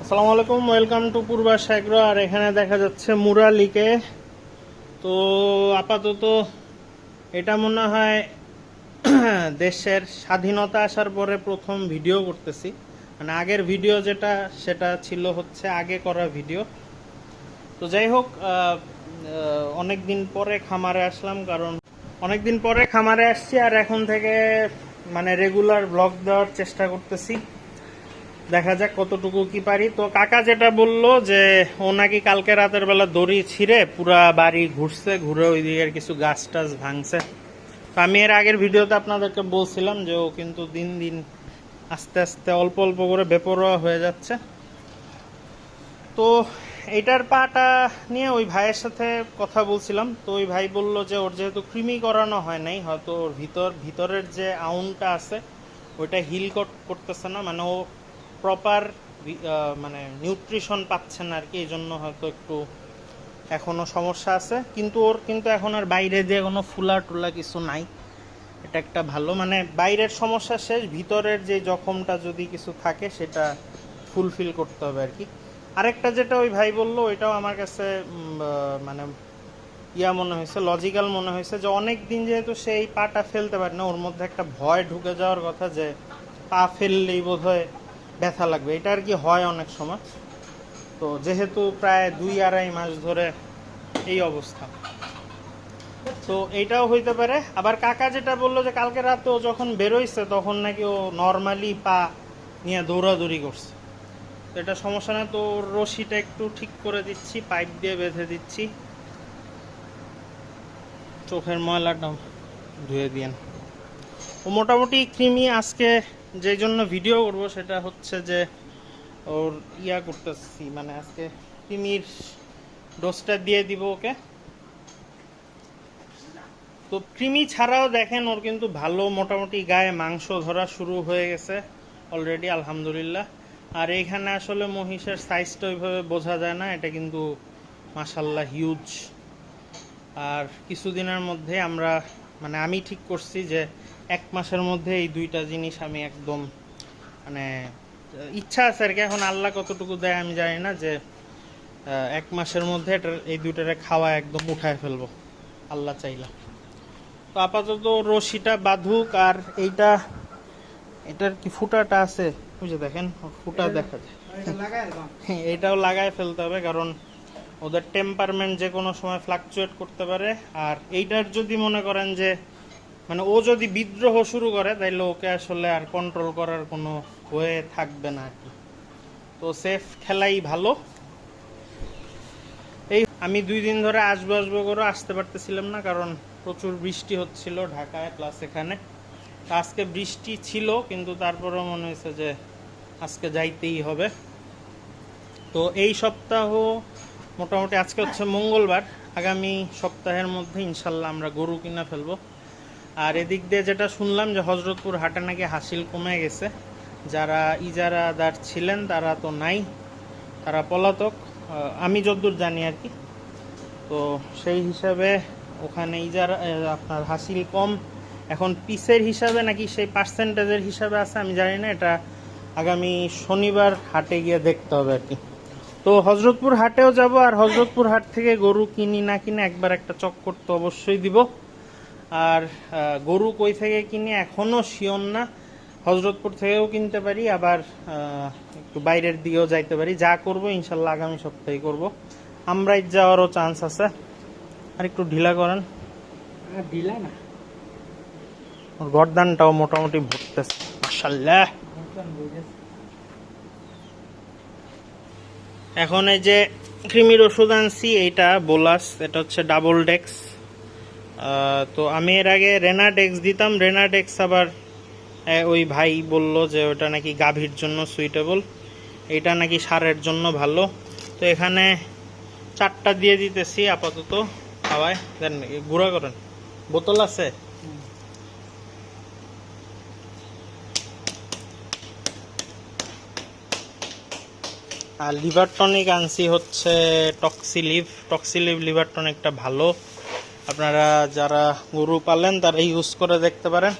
আসসালামু আলাইকুম, welcome to পূর্বা সাগর আর এখানে দেখা যাচ্ছে মুরালিকে। তো আপাতত এটা মনে হয় দেশের স্বাধীনতা আসার পরে প্রথম ভিডিও করতেছি। মানে আগের ভিডিও যেটা, সেটা ছিল হচ্ছে আগে করা ভিডিও। তো যাই হোক অনেক দিন পরে খামারে আসলাম, কারণ অনেক দিন পরে খামারে আসছি আর এখন থেকে মানে রেগুলার ব্লগ দেওয়ার চেষ্টা করতেছি। দেখা যাক কতটুকু কি পারি। তো কাকা যেটা বলল যে, ও নাকি কালকে রাতের বেলা দড়ি ছিঁড়ে পুরা বাড়ি ঘুরছে, ঘুরে ওই দিকের কিছু গাছ টাছ ভাঙছে। তো আমি এর আগের ভিডিওতে আপনাদেরকে বলছিলাম যে, ও কিন্তু দিন দিন আস্তে আস্তে অল্প অল্প করে বেপরোয়া হয়ে যাচ্ছে। তো এইটার পাটা নিয়ে ওই ভাইয়ের সাথে কথা বলছিলাম। তো ওই ভাই বলল যে, ওর যেহেতু কৃমি করানো হয় নাই, হয়তো ওর ভিতর, ভিতরের যে আউনটা আছে, ওইটা হিল করতেছে না। মানে ও প্রপার মানে নিউট্রিশন পাচ্ছে না আর কি এই জন্য হয়তো একটু এখনও সমস্যা আছে। কিন্তু ওর কিন্তু এখন আর বাইরে দিয়ে কোনো ফুলা টুলা কিছু নাই। এটা একটা ভালো। মানে বাইরের সমস্যা শেষ, ভিতরের যে জখমটা যদি কিছু থাকে, সেটা ফুলফিল করতে হবে আর কি আরেকটা যেটা ওই ভাই বলল, ওইটাও আমার কাছে মানে ইয়া মনে হয়েছে লজিক্যাল মনে হয়েছে যে অনেক দিন যেহেতু সেই পাটা ফেলতে পারে না, ওর মধ্যে একটা ভয় ঢুকে যাওয়ার কথা যে পা ফেললেই বোধ হয় ব্যথা লাগবে। এটা আর কি হয় অনেক সময়। তো যেহেতু প্রায় দুই আড়াই মাস ধরে এই অবস্থা। তো এইটাও হইতে পারে। আবার কাকা যেটা বলল যে কালকে রাতে ও যখন বেরোইছে, তখন নাকি ও নর্মালি পা নিয়ে দৌড়াদৌড়ি করছে। এটা সমস্যা না, তো রশিটা একটু ঠিক করে দিচ্ছি, পাইপ দিয়ে বেঁধে দিচ্ছি। চোখের ময়লাটা ধুয়ে দিয়েন। ও মোটামুটি কৃমি আজকে যে জন্য ভিডিও করব সেটা হচ্ছে যে ওর ইয়া করতেছি মানে আজকে কৃমির ডোজটা দিয়ে দিব ওকে। তো কৃমি ছাড়াও দেখেন, ওর কিন্তু ভালো মোটামুটি গায়ে মাংস ধরা শুরু হয়ে গেছে অলরেডি, আলহামদুলিল্লাহ। আর এইখানে আসলে মহিষের সাইজটা ওইভাবে বোঝা যায় না, এটা কিন্তু মাসাল্লাহ হিউজ আর কিছুদিনের মধ্যে আমরা মানে আমি ঠিক করছি যে এক মাসের মধ্যে এই দুইটা জিনিস আমি একদম মানে ইচ্ছা আছে আর কি, এখন আল্লাহ কতটুকু দেয় আমি জানি না, যে এক মাসের মধ্যে এটা, এই দুইটারে খাওয়া একদম উঠায় ফেলব, আল্লাহ চাইলা। তো আপাতত রশিটা বাঁধুক আর এইটা এটার কি ফুটাটা আছে? বুঝে দেখেন ফুটা দেখা যায়। হ্যাঁ, এটাও লাগায় ফেলতে হবে কারণ ওদের টেম্পারমেন্ট যে কোনো সময় ফ্লাকচুয়েট করতে পারে। আর এইটার যদি মনে করেন যে মানে ও যদি বিদ্রোহ শুরু করে তাইলে ওকে আসলে আর কন্ট্রোল করার কোনো হয়ে থাকবে না আর কি। তো সেফ খেলাই ভালো। এই আমি দুই দিন ধরে আসব আসব করে আসতে পারতেছিলাম না কারণ প্রচুর বৃষ্টি হচ্ছিল ঢাকায় প্লাস এখানে। আজকে বৃষ্টি ছিল, কিন্তু তারপরেও মনে হয়েছে যে আজকে যাইতেই হবে। তো এই সপ্তাহ মোটামুটি আজকে হচ্ছে মঙ্গলবার। আগামী সপ্তাহের মধ্যে ইনশাল্লাহ আমরা গরু কিনা ফেলব। আর এদিক দিয়ে যেটা শুনলাম যে হজরতপুর হাটে নাকি হাসিল কমে গেছে। যারা ইজারাদার ছিলেন, তারা তো নাই, তারা পলাতক। আমি যদ্দূর জানি আর কি। তো সেই হিসাবে ওখানে ইজারা আপনার হাসিল কম। এখন পিসের হিসাবে নাকি সেই পার্সেন্টেজের হিসাবে আছে, আমি জানি না, এটা আগামী শনিবার হাটে গিয়ে দেখতে হবে আর কি। তো হজরতপুর হাটেও যাব আর হজরতপুর হাট থেকে গরু কিনি না কিনে একবার একটা চক্কর তো অবশ্যই দিব। আর গরু কই থেকে কিনি এখনও শিওর না। হজরতপুর থেকেও কিনতে পারি, আবার একটু বাইরের দিকেও যাইতে পারি। যা করব ইনশাল্লাহ আগামী সপ্তাহে করব। আমরাই যাওয়ারও চান্স আছে। আর একটু ঢিলা করেন। দিলা না। গরদানটাও মোটামুটি ভরতেছে মাসাল্লাহ এখন এই যে কৃমির ওষুধ আনছি, এইটা বোলাস, এটা হচ্ছে ডাবল ডেক্স। তো আমি এর আগে রেনা ডেক্স দিতাম রেনা ডেক্স আবার ওই ভাই বলল যে ওটা নাকি গাভীর জন্য সুইটেবল এটা নাকি সারের জন্য ভালো। তো এখানে চারটা দিয়ে দিতেছি, আপাতত। খাওয়ায়, দেন গুঁড়া করেন। বোতল আছে? আর লিভার টনিক আনছি হচ্ছে টক্সিলিভ। টক্সিলিভ লিভার টনিকটা ভালো। আপনারা যারা গরু পালেন, তারা ইউজ করে দেখতে পারেন।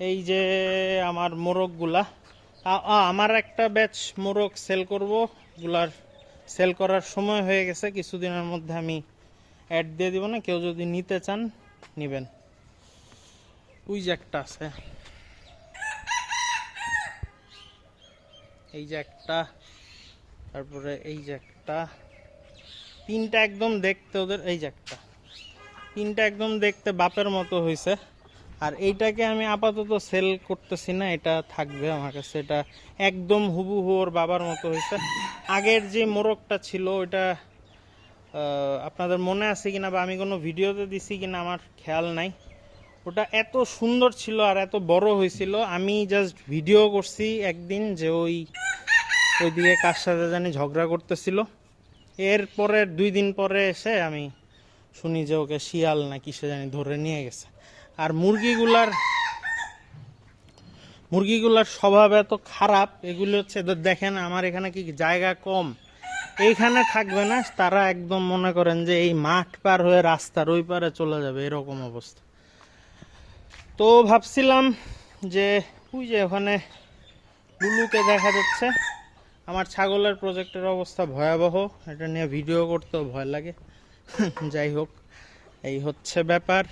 এই যে আমার মোরগগুলা। আমার একটা ব্যাচ মোরগ সেল করব। গুলার সেল করার সময় হয়ে গেছে। কিছুদিনের মধ্যে আমি অ্যাড দিয়ে দিব না। কেউ যদি নিতে চান, নেবেন। ওই যে একটা আছে। এই যে একটা। তারপরে এই যে একটা। তিনটা একদম দেখতে ওদের এই যে একটা। তিনটা একদম দেখতে বাপের মতো হয়েছে আর এইটাকে আমি আপাতত সেল করতেছি না, এটা থাকবে আমার কাছে। এটা একদম হুবহু ওর বাবার মতো হয়েছে আগের যে মোরগটা ছিল, ওইটা আপনাদের মনে আছে কিনা বা আমি কোনো ভিডিওতে দিছি কিনা আমার খেয়াল নাই। ওটা এত সুন্দর ছিল আর এত বড় হয়েছিল আমি জাস্ট ভিডিও করছি একদিন যে ওই ওইদিকে কার সাথে জানি ঝগড়া করতেছিল। এরপরে দুই দিন পরে এসে আমি শুনি যে ওকে শিয়াল না কিসে জানি ধরে নিয়ে গেছে। আর মুরগিগুলার মুরগিগুলার স্বভাব এত খারাপ, এগুলো হচ্ছে এদের দেখেন আমার এখানে কি জায়গা কম। এইখানে থাকবে না, তারা একদম মনে করেন যে এই মাঠ পার হয়ে রাস্তার ওই পারে চলে যাবে, এরকম অবস্থা। তো ভাবছিলাম যে, ওই যে ওখানে লুলুকে দেখা যাচ্ছে। আমার ছাগলের প্রজেক্টের অবস্থা ভয়াবহ, এটা নিয়ে ভিডিও করতেও ভয় লাগে। যাই হোক, এই হচ্ছে ব্যাপার।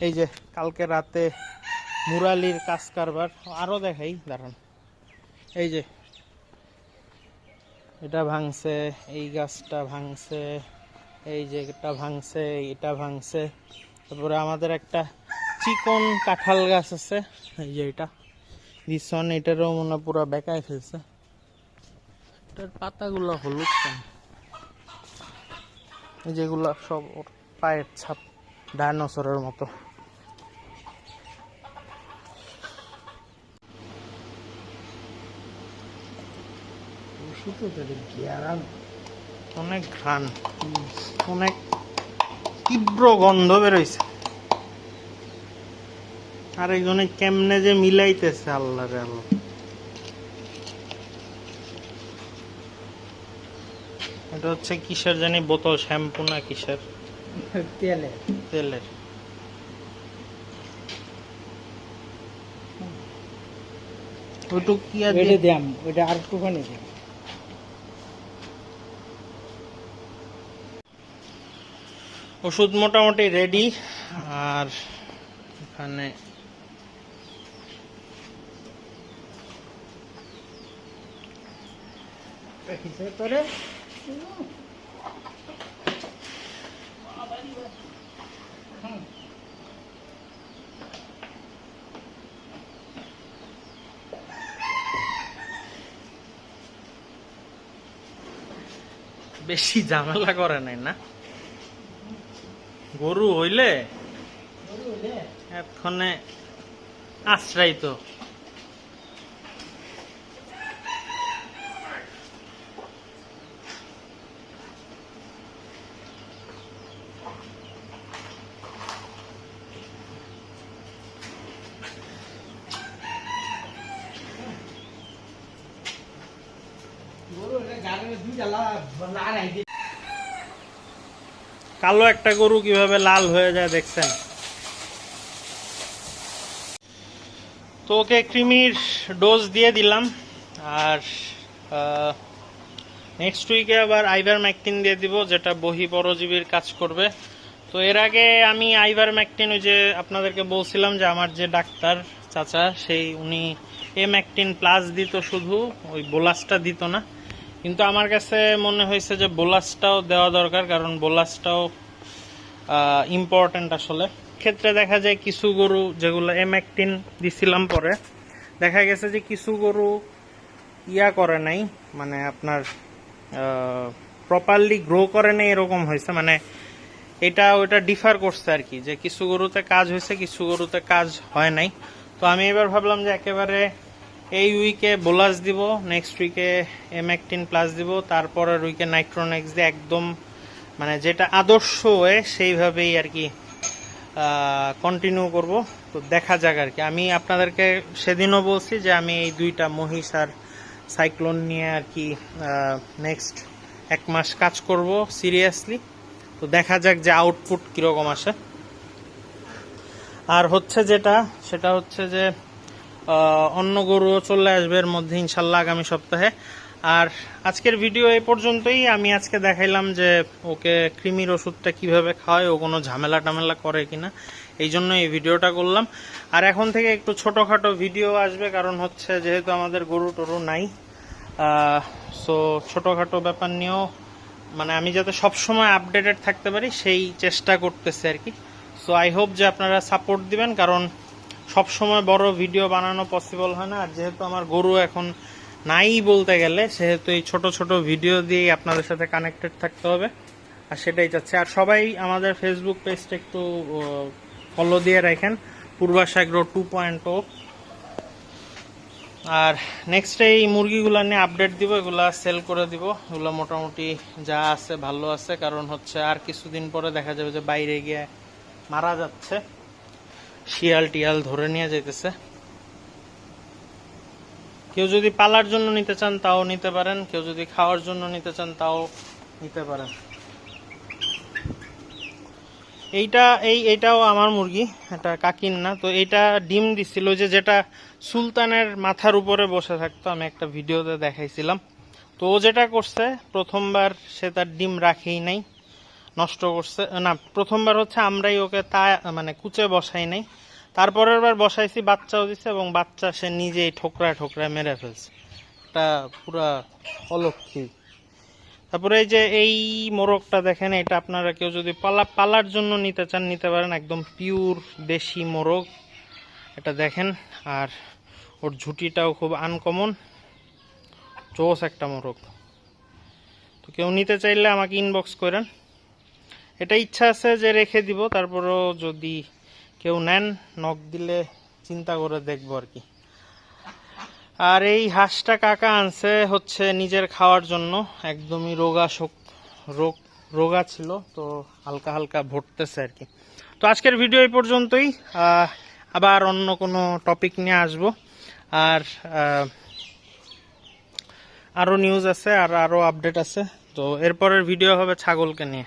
এই যে, কালকে রাতে মুরালির কাজ কারবার আরও দেখাই, দাঁড়ান। এই যে, এটা ভাঙছে, এই গাছটা ভাঙছে, এই যে এটা ভাঙছে এটা ভাঙছে। তারপরে আমাদের একটা চিকন কাঁঠাল গাছ আছে, এই যে এটা। ভীষণ, এটারও মনে পুরো বেকায় ফেলছে। এটার পাতাগুলো হলুদ কেন? এই যেগুলো সব ওর পায়ের ছাপ ডায়নোসরের মতো। অনেক ঘ্রাণ অনেক তীব্র গন্ধ বেরোইছে। আর একজনে কেমনে যে মিলাইতেছে আল্লাহরে আল্লাহ। এটা হচ্ছে কিসের জানি বোতল শ্যাম্পু না কিসের? তেলে তেলের। কি আর আর একটুখানি দিয়াম। ওষুধ মোটামুটি রেডি আর এখানে করে বেশি ঝামেলা করে নাই না? গরু হইলে এক্ষণে আশ্রাই তো। কালো একটা গরু কীভাবে লাল হয়ে যায় দেখছেন? তো ওকে ক্রিমির ডোজ দিয়ে দিলাম। আর নেক্সট উইকে আবার আইভার ম্যাকটিন দিয়ে দিব, যেটা বহি পরজীবীর কাজ করবে। তো এর আগে আমি আইভার ম্যাকটিন ওই যে আপনাদেরকে বলছিলাম যে আমার যে ডাক্তার চাচা, সেই উনি এ ম্যাকটিন প্লাস দিত শুধু, ওই বোলাসটা দিত না। কিন্তু আমার কাছে মনে হয়েছে যে বোলাসটাও দেওয়া দরকার, কারণ বোলাসটাও ইম্পর্ট্যান্ট আসলে। ক্ষেত্রে দেখা যায় কিছু গরু যেগুলো এমএকটিন দিছিলাম পরে, দেখা গেছে যে কিছু গরু ইয়া করে নাই মানে আপনার প্রপারলি গ্রো করে নাই এরকম হয়েছে। মানে এটা, ওটা ডিফার করছে আর কি, যে কিছু গরুতে কাজ হয়েছে, কিছু গরুতে কাজ হয় নাই। তো আমি এবার ভাবলাম যে একেবারে এই উইকে বোলাস দিব নেক্সট উইকে এমএকটিন প্লাস দিব তারপরের উইকে নাইট্রোনেক্স দিয়ে একদম মানে যেটা আদর্শ হয়ে সেইভাবেই আর কি কন্টিনিউ করব। তো দেখা যাক আর কি। আমি আপনাদেরকে সেদিনও বলছি যে আমি এই দুইটা মহিষ আর সাইক্লোন নিয়ে আর কি নেক্সট এক মাস কাজ করব সিরিয়াসলি তো দেখা যাক যে আউটপুট কীরকম আসে। আর হচ্ছে যেটা, সেটা হচ্ছে যে অন্য গরুও চলে আসবে এর মধ্যে ইনশাল্লাহ আগামী সপ্তাহে। আর আজকের ভিডিও এই পর্যন্তই। আমি আজকে দেখাইলাম যে ওকে কৃমির ওষুধটা কীভাবে খাওয়ায়, ও কোনো ঝামেলা টামেলা করে কিনা, এই জন্য এই ভিডিওটা করলাম। আর এখন থেকে একটু ছোটোখাটো ভিডিও আসবে, কারণ হচ্ছে যেহেতু আমাদের গরু টরু নাই সো ছোটোখাটো ব্যাপার নিয়েও মানে আমি যাতে সবসময় আপডেটেড থাকতে পারি, সেই চেষ্টা করতেছি আর কি। সো আই হোপ যে আপনারা সাপোর্ট দিবেন, কারণ সব সময় বড় ভিডিও বানানো পসিবল হয় না। আর যেহেতু আমার গরু এখন নাই বলতে গেলে, সেহেতু এই ছোট ছোট ভিডিও দিয়েই আপনাদের সাথে কানেক্টেড থাকতে হবে। আর সেটাই চাচ্ছি। আর সবাই আমাদের ফেসবুক পেজটা একটু ফলো দিয়ে রাখেন। পূর্বাসাগ্র টু পয়েন্ট ও আর নেক্সট এই মুরগিগুলো নিয়ে আপডেট দিব, এগুলা সেল করে দিব। এগুলো মোটামুটি যা আছে, ভালো আছে। কারণ হচ্ছে আর কিছুদিন পরে দেখা যাবে যে বাইরে গিয়ে মারা যাচ্ছে। শিয়াল টিয়াল ধরে নিয়ে যেতেছে কেউ যদি পালার জন্য নিতে চান, তাও নিতে পারেন। কেউ যদি খাওয়ার জন্য নিতে চান, তাও নিতে পারেন। এইটা, এই, এটাও আমার মুরগি। এটা কাকিন না। তো এইটা ডিম দিছিল যে যেটা সুলতানের মাথার উপরে বসে থাকতো, আমি একটা ভিডিওতে দেখাইছিলাম। তো ও যেটা করছে, প্রথমবার সে তার ডিম রাখেই নাই। নষ্ট করছে। না, প্রথমবার হচ্ছে আমরাই ওকে তা মানে কুচে বসাই নাই। তারপরের বার বসাইছি, বাচ্চাও দিছে এবং বাচ্চা সে নিজেই ঠোকরায় ঠোকরায় মেরে ফেলছে। এটা পুরা অলক্ষী। তারপরে এই যে এই মোরগটা দেখেন, এটা আপনারা কেউ যদি পালা, পালার জন্য নিতে চান, নিতে পারেন। একদম পিওর দেশি মোরগ। এটা দেখেন, আর ওর ঝুটিটাও খুব আনকমন চোস একটা মোরগ। তো কেউ নিতে চাইলে আমাকে ইনবক্স করেন। এটা ইচ্ছা আছে যে রেখে দিব, তারপরও যদি কেউ নেন, নখ দিলে চিন্তা করে দেখব আর কি। আর এই হাঁসটা কাকা আনছে হচ্ছে নিজের খাওয়ার জন্য, একদমই রোগা শোক, রোগ, রোগা ছিল, তো হালকা হালকা ভরতেছে আর কি। তো আজকের ভিডিও এই পর্যন্তই আবার অন্য কোনো টপিক নিয়ে আসব। আর আরও নিউজ আছে, আর আরও আপডেট আছে, তো এরপরের ভিডিও হবে ছাগলকে নিয়ে।